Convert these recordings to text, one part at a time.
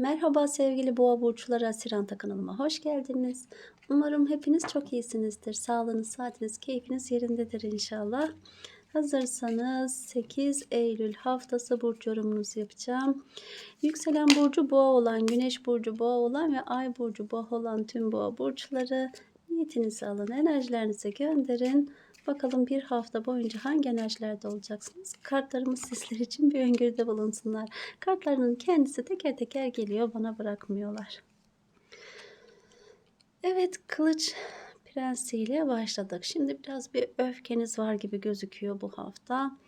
Merhaba sevgili boğa burçları Asiranta kanalıma hoş geldiniz. Umarım hepiniz çok iyisinizdir. Sağlığınız, saatiniz, keyfiniz yerindedir inşallah. Hazırsanız 8 Eylül haftası burç yorumunuzu yapacağım. Yükselen burcu boğa olan, güneş burcu boğa olan ve ay burcu boğa olan tüm boğa burçları niyetinizi alın, enerjilerinizi gönderin. Bakalım bir hafta boyunca hangi enerjilerde olacaksınız? Kartlarımız sizler için bir öngörüde bulunsunlar. Kartlarının kendisi teker teker geliyor, bana bırakmıyorlar. Evet, kılıç prensiyle başladık. Şimdi biraz bir öfkeniz var gibi gözüküyor bu hafta.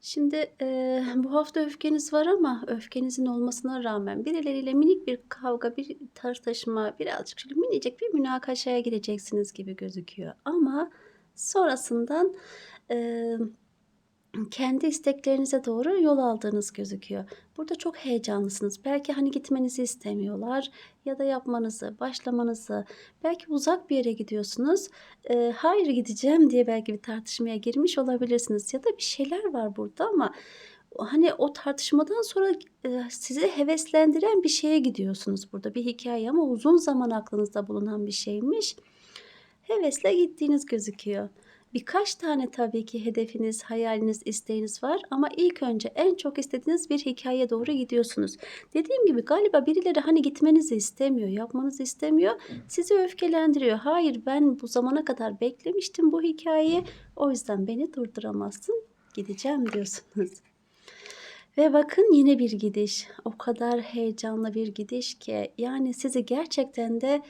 Şimdi e, bu hafta öfkeniz var ama öfkenizin olmasına rağmen birileriyle minik bir kavga, bir tartışma, birazcık şöyle minicik bir münakaşaya gireceksiniz gibi gözüküyor. Ama sonrasından e, kendi isteklerinize doğru yol aldığınız gözüküyor. Burada çok heyecanlısınız. Belki hani gitmenizi istemiyorlar ya da yapmanızı, başlamanızı. Belki uzak bir yere gidiyorsunuz. E, hayır gideceğim diye belki bir tartışmaya girmiş olabilirsiniz. Ya da bir şeyler var burada ama hani o tartışmadan sonra e, sizi heveslendiren bir şeye gidiyorsunuz burada. Bir hikaye ama uzun zaman aklınızda bulunan bir şeymiş. Hevesle gittiğiniz gözüküyor. Birkaç tane tabii ki hedefiniz, hayaliniz, isteğiniz var ama ilk önce en çok istediğiniz bir hikayeye doğru gidiyorsunuz. Dediğim gibi galiba birileri hani gitmenizi istemiyor, yapmanızı istemiyor, sizi öfkelendiriyor. Hayır ben bu zamana kadar beklemiştim bu hikayeyi, o yüzden beni durduramazsın, gideceğim diyorsunuz. Ve bakın yine bir gidiş. O kadar heyecanlı bir gidiş ki yani sizi gerçekten de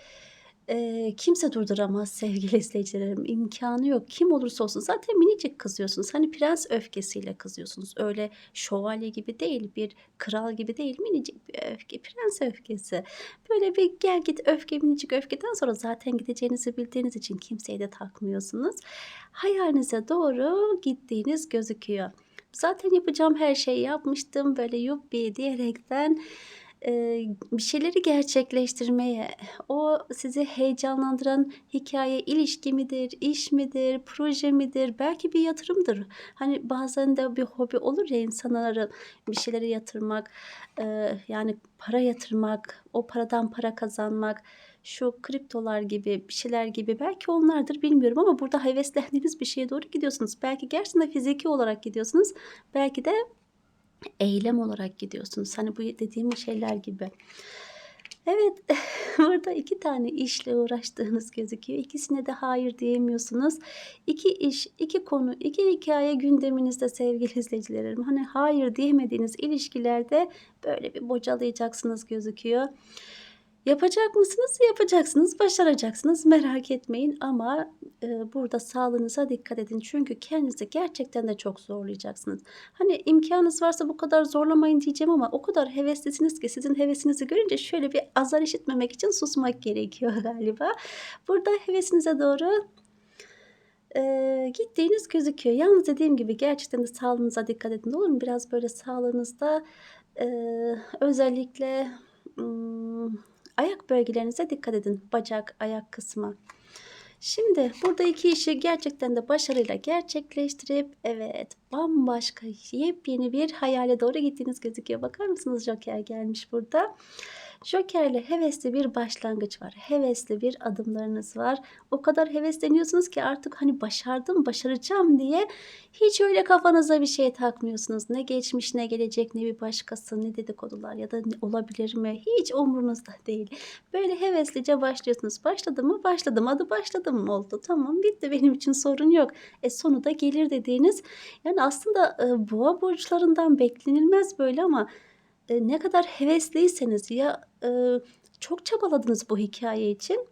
Eee, kimse durduramaz sevgili izleyicilerim. İmkânı yok. Kim olursa olsun zaten minicik kızıyorsunuz. Hani prens öfkesiyle kızıyorsunuz. Öyle şövalye gibi değil, bir kral gibi değil. Minicik bir öfke, prens öfkesi. Böyle bir gel git öfke, minicik öfkeden sonra zaten gideceğinizi bildiğiniz için kimseyi de takmıyorsunuz. Hayalinize doğru gittiğiniz gözüküyor. Zaten yapacağım her şeyi yapmıştım. Böyle yuppi diyerekten Eee, bir şeyleri gerçekleştirmeye, o sizi heyecanlandıran hikaye ilişki midir, iş midir, proje midir, belki bir yatırımdır. Hani bazen de bir hobi olur ya insanların bir şeylere yatırmak, eee, yani para yatırmak, o paradan para kazanmak, şu kriptolar gibi bir şeyler gibi belki onlardır bilmiyorum ama burada heveslendiğiniz bir şeye doğru gidiyorsunuz. Belki gerçekten fiziki olarak gidiyorsunuz. Belki de eylem olarak gidiyorsunuz. Hani bu dediğim şeyler gibi. Evet, burada iki tane işle uğraştığınız gözüküyor. İkisine de hayır diyemiyorsunuz. İki iş, iki konu, iki hikaye gündeminizde sevgili izleyicilerim. Hani hayır diyemediğiniz ilişkilerde böyle bir bocalayacaksınız gözüküyor. Yapacak mısınız? Yapacaksınız, başaracaksınız. Merak etmeyin ama e, burada sağlığınıza dikkat edin. Çünkü kendinizi gerçekten de çok zorlayacaksınız. Hani imkanınız varsa bu kadar zorlamayın diyeceğim ama o kadar heveslisiniz ki sizin hevesinizi görünce şöyle bir azar işitmemek için susmak gerekiyor galiba. Burada hevesinize doğru e, gittiğiniz gözüküyor. Yalnız dediğim gibi gerçekten de sağlığınıza dikkat edin. Olur mu? Biraz böyle sağlığınızda e, özellikle... Hmm, Ayak bölgelerinize dikkat edin. Bacak, ayak kısmı. Şimdi burada iki işi gerçekten de başarıyla gerçekleştirip evet bambaşka yepyeni bir hayale doğru gittiğiniz gözüküyor. Bakar mısınız Joker gelmiş burada. Joker'le hevesli bir başlangıç var. Hevesli bir adımlarınız var. O kadar hevesleniyorsunuz ki artık hani başardım, başaracağım diye hiç öyle kafanıza bir şey takmıyorsunuz. Ne geçmiş, ne gelecek, ne bir başkası, ne dedikodular ya da olabilir mi? Hiç umrunuzda değil. Böyle heveslice başlıyorsunuz. Başladı mı? Başladım. Adı başladım mı oldu? Tamam bitti benim için sorun yok. E sonu da gelir dediğiniz. Yani aslında e, boğa burçlarından beklenilmez böyle ama e, ne kadar hevesliyseniz ya e, çok çabaladınız bu hikaye için.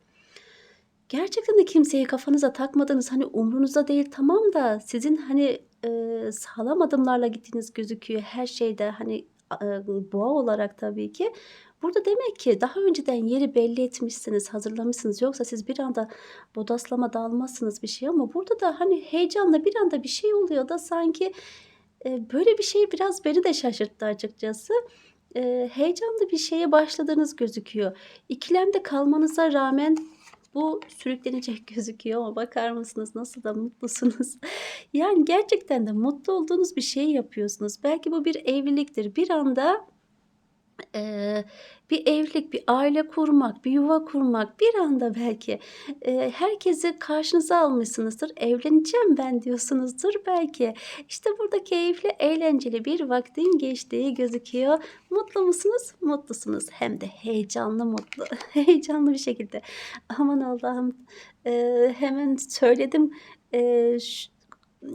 Gerçekten de kimseyi kafanıza takmadınız. Hani umrunuzda değil tamam da sizin hani e, sağlam adımlarla gittiğiniz gözüküyor her şeyde hani e, boğa olarak tabii ki. Burada demek ki daha önceden yeri belli etmişsiniz, hazırlamışsınız. Yoksa siz bir anda bodaslama dalmazsınız bir şey ama burada da hani heyecanla bir anda bir şey oluyor da sanki böyle bir şey biraz beni de şaşırttı açıkçası e, heyecanlı bir şeye başladığınız gözüküyor. İkilemde kalmanıza rağmen bu sürüklenecek gözüküyor ama bakar mısınız nasıl da mutlusunuz. yani gerçekten de mutlu olduğunuz bir şey yapıyorsunuz. Belki bu bir evliliktir. Bir anda Eee, bir evlilik, bir aile kurmak, bir yuva kurmak, bir anda belki, eee, herkesi karşınıza almışsınızdır. "Evleneceğim ben." diyorsunuzdur belki. İşte burada keyifli, eğlenceli bir vaktin geçtiği gözüküyor. Mutlu musunuz? Mutlusunuz. Hem de heyecanlı mutlu. Heyecanlı bir şekilde. Aman Allah'ım, eee, hemen söyledim. Eee, ş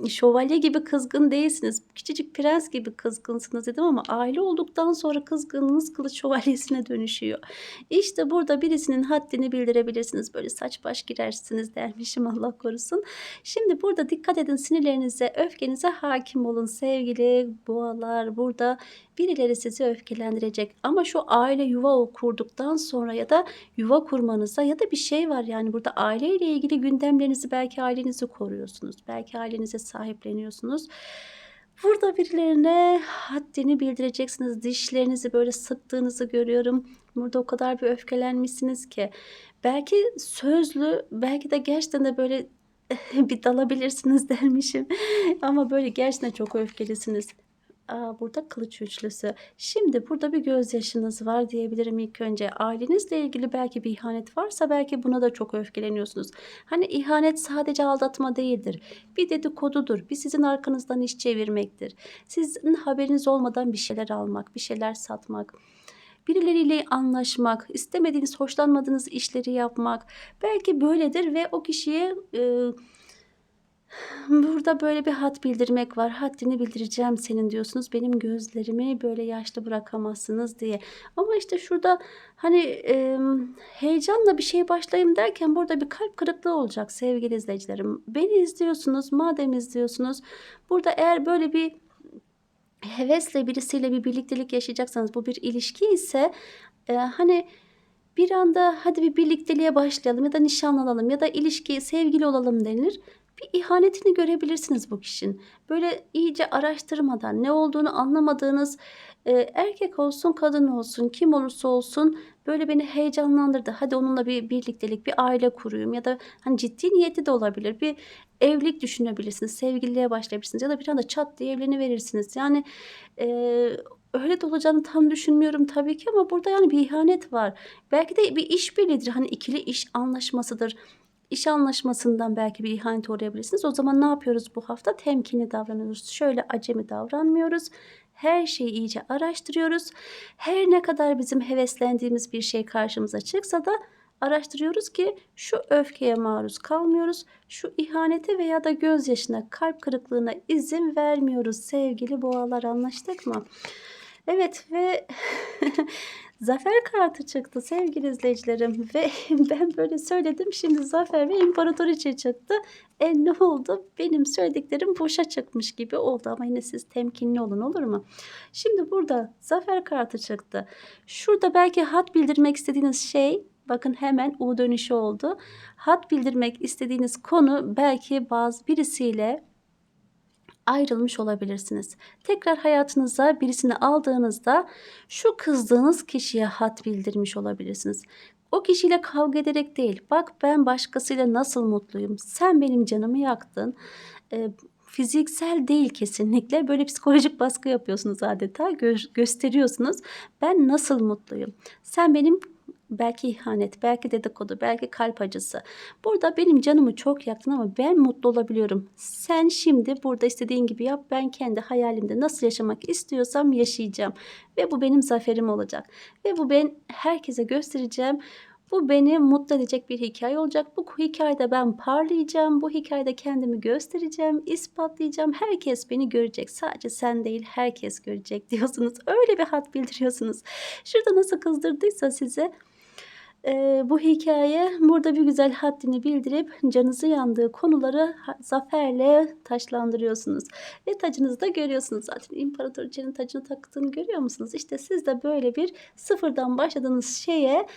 şövalye gibi kızgın değilsiniz. Küçücük prens gibi kızgınsınız dedim ama aile olduktan sonra kızgınlığınız kılıç şövalyesine dönüşüyor. İşte burada birisinin haddini bildirebilirsiniz. Böyle saç baş girersiniz dermişim Allah korusun. Şimdi burada dikkat edin sinirlerinize, öfkenize hakim olun sevgili boğalar. Burada birileri sizi öfkelendirecek ama şu aile yuva kurduktan sonra ya da yuva kurmanıza ya da bir şey var yani burada aileyle ilgili gündemlerinizi belki ailenizi koruyorsunuz. Belki ailenize sahipleniyorsunuz. Burada birilerine haddini bildireceksiniz. Dişlerinizi böyle sıktığınızı görüyorum. Burada o kadar bir öfkelenmişsiniz ki. Belki sözlü, belki de gerçekten de böyle bir dalabilirsiniz dermişim. Ama böyle gerçekten çok öfkelisiniz. Burada kılıç üçlüsü. Şimdi burada bir gözyaşınız var diyebilirim ilk önce. Ailenizle ilgili belki bir ihanet varsa belki buna da çok öfkeleniyorsunuz. Hani ihanet sadece aldatma değildir. Bir dedikodudur. Bir sizin arkanızdan iş çevirmektir. Sizin haberiniz olmadan bir şeyler almak, bir şeyler satmak. Birileriyle anlaşmak, istemediğiniz, hoşlanmadığınız işleri yapmak. Belki böyledir ve o kişiye eee Burada böyle bir hat bildirmek var. Haddini bildireceğim senin diyorsunuz. Benim gözlerimi böyle yaşlı bırakamazsınız diye. Ama işte şurada hani emm, heyecanla bir şeye başlayayım derken burada bir kalp kırıklığı olacak sevgili izleyicilerim. Beni izliyorsunuz, madem izliyorsunuz burada eğer böyle bir hevesle birisiyle bir birliktelik yaşayacaksanız bu bir ilişki ise eee, hani bir anda hadi bir birlikteliğe başlayalım ya da nişanlanalım ya da ilişki, sevgili olalım denir. Bir ihanetini görebilirsiniz bu kişinin. Böyle iyice araştırmadan, ne olduğunu anlamadığınız, eee, erkek olsun, kadın olsun, kim olursa olsun böyle beni heyecanlandırdı. Hadi onunla bir birliktelik, bir aile kurayım ya da hani ciddi niyeti de olabilir. Bir evlilik düşünebilirsiniz, sevgililiğe başlayabilirsiniz ya da bir anda çat diye evleniverirsiniz. Yani, eee, öyle de olacağını tam düşünmüyorum tabii ki ama burada yani bir ihanet var. Belki de bir işbirliğidir. Hani ikili iş anlaşmasıdır. İş anlaşmasından belki bir ihanete uğrayabilirsiniz. O zaman ne yapıyoruz bu hafta? Temkinli davranıyoruz. Şöyle acemi davranmıyoruz. Her şeyi iyice araştırıyoruz. Her ne kadar bizim heveslendiğimiz bir şey karşımıza çıksa da araştırıyoruz ki şu öfkeye maruz kalmıyoruz. Şu ihanete veya da gözyaşına, kalp kırıklığına izin vermiyoruz sevgili boğalar anlaştık mı? Evet ve zafer kartı çıktı sevgili izleyicilerim ve ben böyle söyledim şimdi zafer ve imparatoriçe çıktı. E ne oldu? Benim söylediklerim boşa çıkmış gibi oldu ama yine siz temkinli olun olur mu? Şimdi burada zafer kartı çıktı. Şurada belki hat bildirmek istediğiniz şey bakın hemen U dönüşü oldu. Hat bildirmek istediğiniz konu belki bazı birisiyle ayrılmış olabilirsiniz. Tekrar hayatınıza birisini aldığınızda şu kızdığınız kişiye hat bildirmiş olabilirsiniz. O kişiyle kavga ederek değil. Bak ben başkasıyla nasıl mutluyum. Sen benim canımı yaktın. Eee, fiziksel değil kesinlikle. Böyle psikolojik baskı yapıyorsunuz adeta. Gö gösteriyorsunuz. Ben nasıl mutluyum. Sen benim Belki ihanet, belki dedikodu, belki kalp acısı. Burada benim canımı çok yaktın ama ben mutlu olabiliyorum. Sen şimdi burada istediğin gibi yap. Ben kendi hayalimde nasıl yaşamak istiyorsam yaşayacağım. Ve bu benim zaferim olacak. Ve bu ben herkese göstereceğim. Bu beni mutlu edecek bir hikaye olacak. Bu hikayede ben parlayacağım. Bu hikayede kendimi göstereceğim, ispatlayacağım. Herkes beni görecek. Sadece sen değil herkes görecek diyorsunuz. Öyle bir hat bildiriyorsunuz. Şurada nasıl kızdırdıysa size Eee, bu hikaye burada bir güzel haddini bildirip canınızı yandığı konuları zaferle taçlandırıyorsunuz ve tacınızı da görüyorsunuz zaten. İmparatoriçenin tacını taktığını görüyor musunuz? İşte siz de böyle bir sıfırdan başladığınız şeye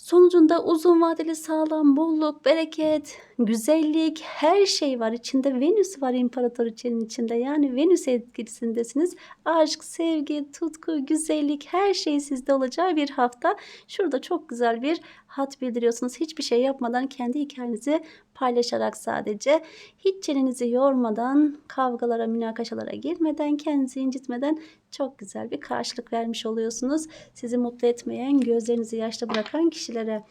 Sonucunda uzun vadeli sağlam, bolluk, bereket, güzellik, her şey var. İçinde Venüs var imparatoriçenin içinde. Yani Venüs etkisindesiniz. Aşk, sevgi, tutku, güzellik her şey sizde olacağı bir hafta. Şurada çok güzel bir hat bildiriyorsunuz. Hiçbir şey yapmadan kendi hikayenizi paylaşarak sadece hiç çenenizi yormadan, kavgalara, münakaşalara girmeden, kendinizi incitmeden çok güzel bir karşılık vermiş oluyorsunuz. Sizi mutlu etmeyen, gözlerinizi yaşlı bırakan kişilere.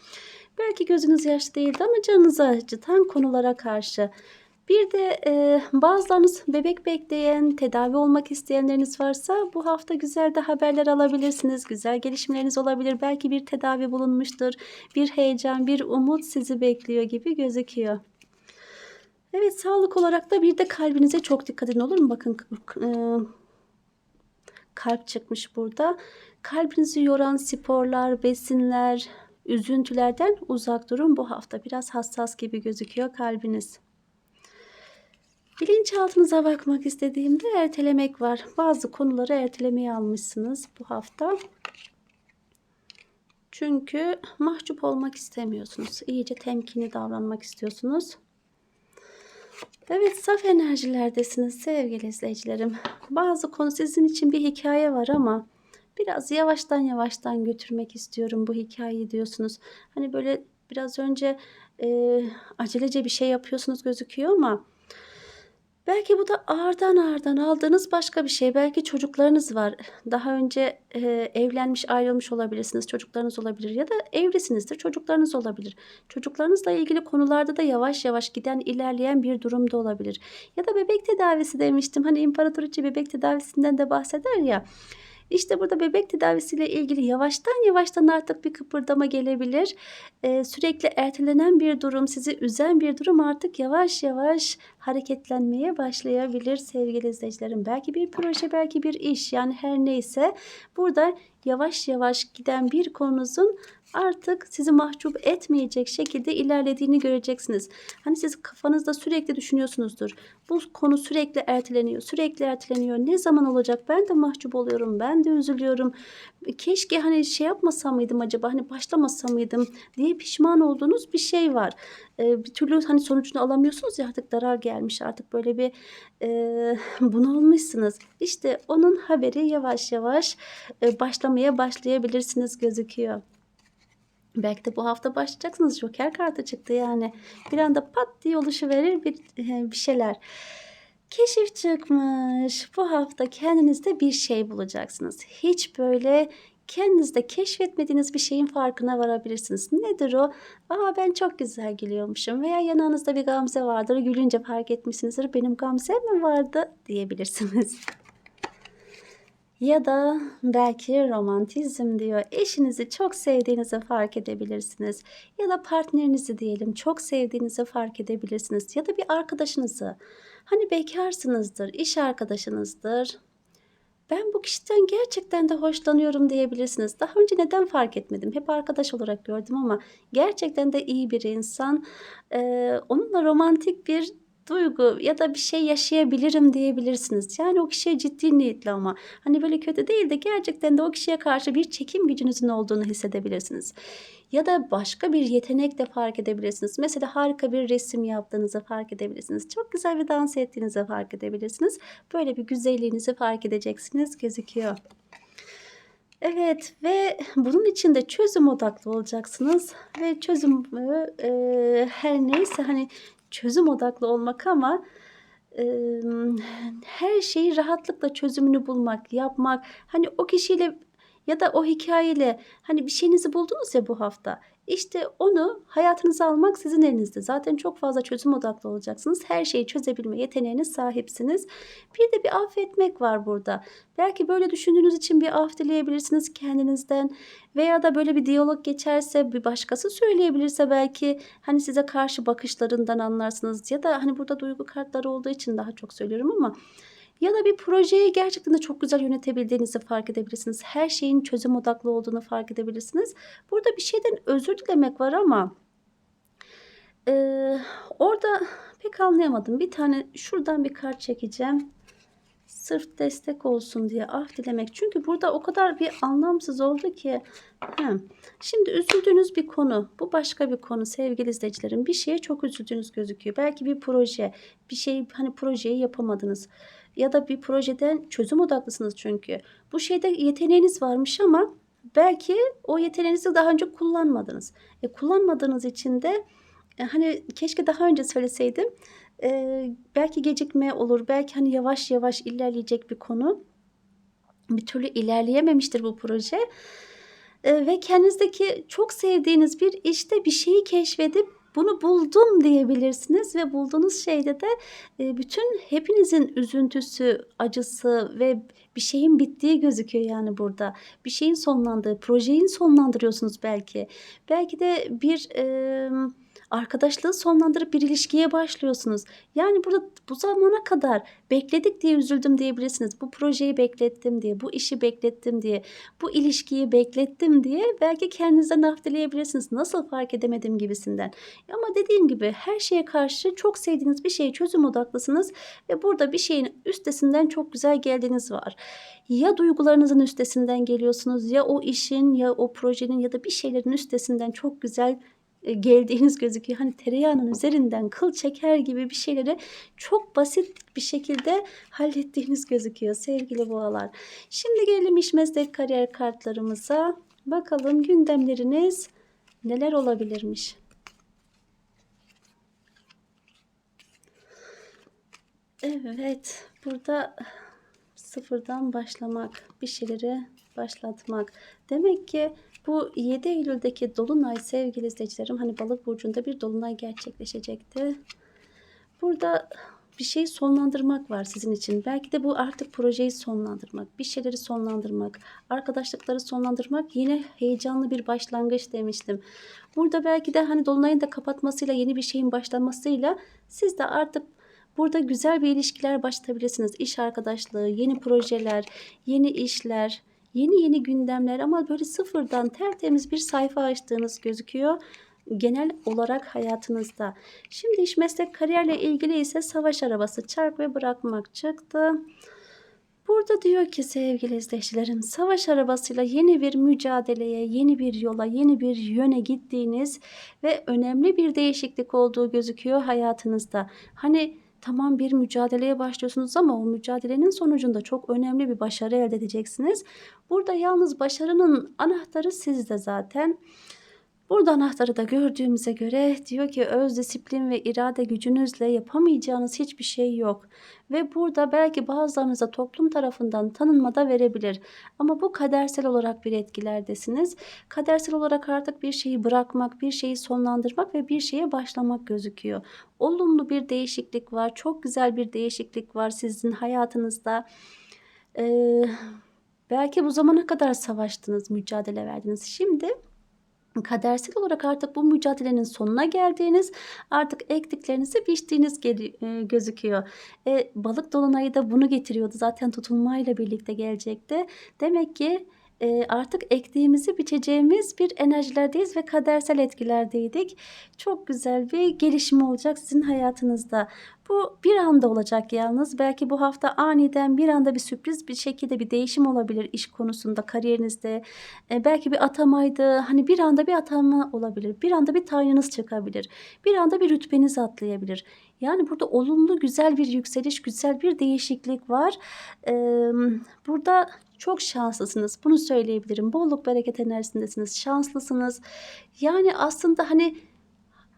Belki gözünüz yaşlı değildi ama canınızı acıtan konulara karşı. Bir de e, bazılarınız bebek bekleyen, tedavi olmak isteyenleriniz varsa bu hafta güzel de haberler alabilirsiniz. Güzel gelişmeleriniz olabilir. Belki bir tedavi bulunmuştur. Bir heyecan, bir umut sizi bekliyor gibi gözüküyor. Evet sağlık olarak da bir de kalbinize çok dikkat edin olur mu? Bakın e, kalp çıkmış burada. Kalbinizi yoran sporlar, besinler, üzüntülerden uzak durun bu hafta. Biraz hassas gibi gözüküyor kalbiniz. Bilinçaltınıza bakmak istediğimde ertelemek var. Bazı konuları ertelemeye almışsınız bu hafta. Çünkü mahcup olmak istemiyorsunuz. İyice temkinli davranmak istiyorsunuz. Evet saf enerjilerdesiniz sevgili izleyicilerim. Bazı konu sizin için bir hikaye var ama biraz yavaştan yavaştan götürmek istiyorum bu hikayeyi diyorsunuz. Hani böyle biraz önce e, acelece bir şey yapıyorsunuz gözüküyor ama Belki bu da ağırdan ağırdan aldığınız başka bir şey. Belki çocuklarınız var. Daha önce e, evlenmiş, ayrılmış olabilirsiniz. Çocuklarınız olabilir ya da evlisinizdir. Çocuklarınız olabilir. Çocuklarınızla ilgili konularda da yavaş yavaş giden, ilerleyen bir durumda olabilir. Ya da bebek tedavisi demiştim. Hani imparatoriçe bebek tedavisinden de bahseder ya. İşte burada bebek tedavisiyle ilgili yavaştan yavaştan artık bir kıpırdama gelebilir. Ee, sürekli ertelenen bir durum, sizi üzen bir durum artık yavaş yavaş hareketlenmeye başlayabilir sevgili izleyicilerim. Belki bir proje, belki bir iş yani her neyse burada yavaş yavaş giden bir konunuzun artık sizi mahcup etmeyecek şekilde ilerlediğini göreceksiniz. Hani siz kafanızda sürekli düşünüyorsunuzdur. Bu konu sürekli erteleniyor, sürekli erteleniyor. Ne zaman olacak? Ben de mahcup oluyorum, ben de üzülüyorum. Keşke hani şey yapmasam mıydım acaba, hani başlamasam mıydım diye pişman olduğunuz bir şey var. Ee, bir türlü hani sonucunu alamıyorsunuz ya artık darar gelmiş, artık böyle bir e, bunalmışsınız. İşte onun haberi yavaş yavaş e, başlamaya başlayabilirsiniz gözüküyor. Belki de bu hafta başlayacaksınız. Joker kartı çıktı yani. Bir anda pat diye oluşuverir bir, bir şeyler. Keşif çıkmış. Bu hafta kendinizde bir şey bulacaksınız. Hiç böyle kendinizde keşfetmediğiniz bir şeyin farkına varabilirsiniz. Nedir o? Aa ben çok güzel gülüyormuşum veya yanınızda bir gamze vardır. Gülünce fark etmişsinizdir. Benim gamzem mi vardı diyebilirsiniz. Ya da belki romantizm diyor. Eşinizi çok sevdiğinizi fark edebilirsiniz. Ya da partnerinizi diyelim çok sevdiğinizi fark edebilirsiniz. Ya da bir arkadaşınızı. Hani bekarsınızdır, iş arkadaşınızdır. Ben bu kişiden gerçekten de hoşlanıyorum diyebilirsiniz. Daha önce neden fark etmedim? Hep arkadaş olarak gördüm ama gerçekten de iyi bir insan. Ee, onunla romantik bir duygu ya da bir şey yaşayabilirim diyebilirsiniz. Yani o kişiye ciddi niyetli ama hani böyle kötü değil de gerçekten de o kişiye karşı bir çekim gücünüzün olduğunu hissedebilirsiniz. Ya da başka bir yetenek de fark edebilirsiniz. Mesela harika bir resim yaptığınızı fark edebilirsiniz. Çok güzel bir dans ettiğinizi fark edebilirsiniz. Böyle bir güzelliğinizi fark edeceksiniz gözüküyor. Evet ve bunun için de çözüm odaklı olacaksınız ve çözümü e, her neyse hani çözüm odaklı olmak ama e, her şeyi rahatlıkla çözümünü bulmak, yapmak. Hani o kişiyle ya da o hikayeyle hani bir şeyinizi buldunuz ya bu hafta. İşte onu hayatınıza almak sizin elinizde. Zaten çok fazla çözüm odaklı olacaksınız. Her şeyi çözebilme yeteneğine sahipsiniz. Bir de bir affetmek var burada. Belki böyle düşündüğünüz için bir af dileyebilirsiniz kendinizden. Veya da böyle bir diyalog geçerse bir başkası söyleyebilirse belki hani size karşı bakışlarından anlarsınız. Ya da hani burada duygu kartları olduğu için daha çok söylüyorum ama ya da bir projeyi gerçekten de çok güzel yönetebildiğinizi fark edebilirsiniz. Her şeyin çözüm odaklı olduğunu fark edebilirsiniz. Burada bir şeyden özür dilemek var ama e, orada pek anlayamadım. Bir tane şuradan bir kart çekeceğim. Sırf destek olsun diye af dilemek. Çünkü burada o kadar bir anlamsız oldu ki. He. Şimdi üzüldüğünüz bir konu. Bu başka bir konu sevgili izleyicilerim. Bir şeye çok üzüldüğünüz gözüküyor. Belki bir proje. Bir şey hani projeyi yapamadınız ya da bir projeden çözüm odaklısınız çünkü. Bu şeyde yeteneğiniz varmış ama belki o yeteneğinizi daha önce kullanmadınız. E, kullanmadığınız için de Eee, hani, keşke daha önce söyleseydim. Eee, belki gecikme olur, belki, hani, yavaş yavaş ilerleyecek bir konu. Bir türlü ilerleyememiştir bu proje. Eee, ve kendinizdeki çok sevdiğiniz bir işte bir şeyi keşfedip "Bunu buldum." diyebilirsiniz ve bulduğunuz şeyde de, eee, bütün hepinizin üzüntüsü, acısı ve bir şeyin bittiği gözüküyor yani burada. Bir şeyin sonlandığı, projeyi sonlandırıyorsunuz belki. Belki de bir, emm, arkadaşlığı sonlandırıp bir ilişkiye başlıyorsunuz. Yani burada bu zamana kadar bekledik diye üzüldüm diyebilirsiniz. Bu projeyi beklettim diye, bu işi beklettim diye, bu ilişkiyi beklettim diye belki kendinizden af dileyebilirsiniz. "Nasıl fark edemedim?" gibisinden. Ama dediğim gibi her şeye karşı çok sevdiğiniz bir şeye çözüm odaklısınız ve burada bir şeyin üstesinden çok güzel geldiğiniz var. Ya duygularınızın üstesinden geliyorsunuz ya o işin ya o projenin ya da bir şeylerin üstesinden çok güzel, geldiğiniz gözüküyor. Hani, tereyağının üzerinden kıl çeker gibi bir şeyleri çok basit bir şekilde hallettiğiniz gözüküyor sevgili Boğalar. Şimdi gelelim iş, meslek, kariyer kartlarımıza. Bakalım gündemleriniz neler olabilirmiş? Evet, burada sıfırdan başlamak, bir şeyleri başlatmak. Demek ki bu 7 Eylül'deki dolunay sevgili izleyicilerim, hani, Balık burcunda bir dolunay gerçekleşecekti. Burada bir şeyi sonlandırmak var sizin için. Belki de bu artık projeyi sonlandırmak, bir şeyleri sonlandırmak, arkadaşlıkları sonlandırmak, yine heyecanlı bir başlangıç demiştim. Burada belki de, hani, dolunayın da kapatmasıyla, yeni bir şeyin başlamasıyla siz de artık burada güzel bir ilişkiler başlatabilirsiniz. İş arkadaşlığı, yeni projeler, yeni işler, yeni yeni gündemler ama böyle sıfırdan tertemiz bir sayfa açtığınız gözüküyor genel olarak hayatınızda. Şimdi iş, meslek, kariyerle ilgili ise savaş arabası, çark ve bırakmak çıktı. Burada diyor ki sevgili izleyicilerim, savaş arabasıyla yeni bir mücadeleye, yeni bir yola, yeni bir yöne gittiğiniz ve önemli bir değişiklik olduğu gözüküyor hayatınızda. Hani, tamam bir mücadeleye başlıyorsunuz ama o mücadelenin sonucunda çok önemli bir başarı elde edeceksiniz. Burada yalnız başarının anahtarı sizde zaten. Burada anahtarı da gördüğümüze göre diyor ki öz disiplin ve irade gücünüzle yapamayacağınız hiçbir şey yok. Ve burada belki bazılarınıza toplum tarafından tanınma da verebilir. Ama bu kadersel olarak bir etkilerdesiniz. Kadersel olarak artık bir şeyi bırakmak, bir şeyi sonlandırmak ve bir şeye başlamak gözüküyor. Olumlu bir değişiklik var. Çok güzel bir değişiklik var sizin hayatınızda. Eee, belki bu zamana kadar savaştınız, mücadele verdiniz. Şimdi kadersel olarak artık bu mücadelenin sonuna geldiğiniz, artık ektiklerinizi biçtiğiniz eee, gözüküyor. E, balık dolunayı da bunu getiriyordu. Zaten tutulmayla birlikte gelecekti. Demek ki, eee, artık ektiğimizi biçeceğimiz bir enerjilerdeyiz ve kadersel etkilerdeydik. Çok güzel bir gelişme olacak sizin hayatınızda. Bu bir anda olacak yalnız. Belki bu hafta aniden bir anda bir sürpriz bir şekilde bir değişim olabilir iş konusunda, kariyerinizde. Eee, belki bir atamaydı, hani, bir anda bir atanma olabilir. Bir anda bir tayininiz çıkabilir. Bir anda bir rütbeniz atlayabilir. Yani burada olumlu, güzel bir yükseliş, güzel bir değişiklik var. Emm, burada çok şanslısınız. Bunu söyleyebilirim. Bolluk bereket enerjisindesiniz. Şanslısınız. Yani aslında, hani,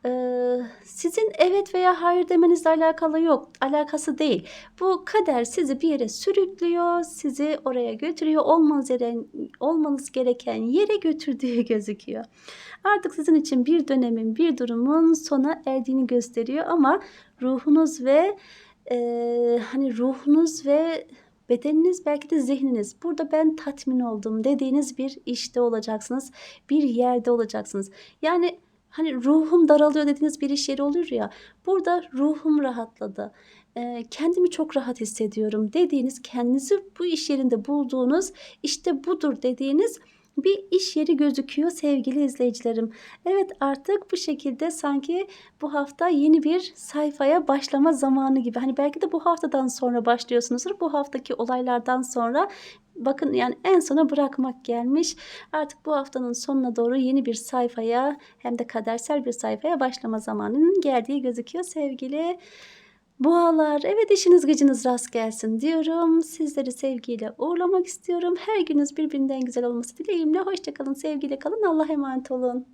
eee, sizin evet veya hayır demenizle alakalı yok, alakası değil. Bu kader sizi bir yere sürüklüyor, sizi oraya götürüyor. Olmanız yeren olmanız gereken yere götürdüğü gözüküyor. Artık sizin için bir dönemin, bir durumun sona erdiğini gösteriyor ama ruhunuz ve, eee, hani, ruhunuz ve bedeniniz belki de zihniniz burada "Ben tatmin oldum." dediğiniz bir işte olacaksınız. Bir yerde olacaksınız. Yani, hani, ruhum daralıyor dediğiniz bir iş yeri olur ya, burada ruhum rahatladı, kendimi çok rahat hissediyorum dediğiniz, kendinizi bu iş yerinde bulduğunuz, işte budur dediğiniz bir iş yeri gözüküyor sevgili izleyicilerim. Evet, artık bu şekilde sanki bu hafta yeni bir sayfaya başlama zamanı gibi. Hani, belki de bu haftadan sonra başlıyorsunuzdur. Bu haftaki olaylardan sonra bakın, yani, en sona bırakmak gelmiş. Artık bu haftanın sonuna doğru yeni bir sayfaya hem de kadersel bir sayfaya başlama zamanının geldiği gözüküyor sevgili Boğalar. Evet, işiniz gücünüz rast gelsin diyorum. Sizleri sevgiyle uğurlamak istiyorum. Her gününüz birbirinden güzel olması dileğimle. Hoşça kalın, sevgiyle kalın. Allah'a emanet olun.